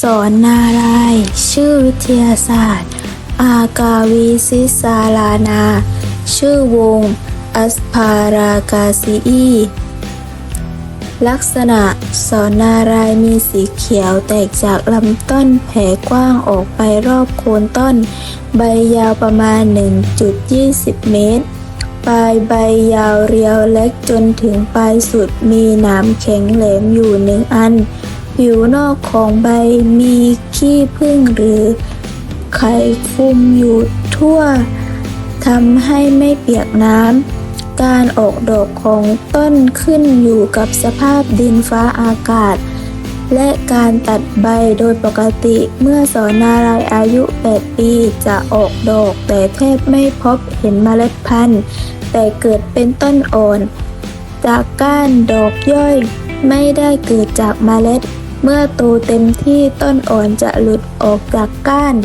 สอนนารายชื่อวิทยาศาสตร์ อากาวีซิสาลานา ชื่อวง อัสพารากาซีอีลักษณะสอนนารายมีสีเขียวแตกจากลำต้นแผ่กว้างออกไปรอบโคนต้น ใบยาวประมาณ 1.20 เมตร ปลายใบยาวเรียวเล็กจนถึงปลายสุดมีหนามแข็งแหลมอยู่หนึ่งอัน ผิวนอกของใบมีขี้ผึ้งหรือไข่คลุมอยู่ทั่วทำให้ไม่เปียกน้ำ การออกดอกของต้นขึ้นอยู่กับสภาพดินฟ้าอากาศ และการตัดใบโดยปกติเมื่อสอนนารายอายุ 8 ปีจะออกดอกแต่แทบไม่พบเห็นเมล็ดพันธุ์ แต่เกิดเป็นต้นอ่อน จากก้านดอกย่อยไม่ได้เกิดจากเมล็ด เมื่อโตเต็มที่ต้นอ่อนจะหลุดออกจากก้าน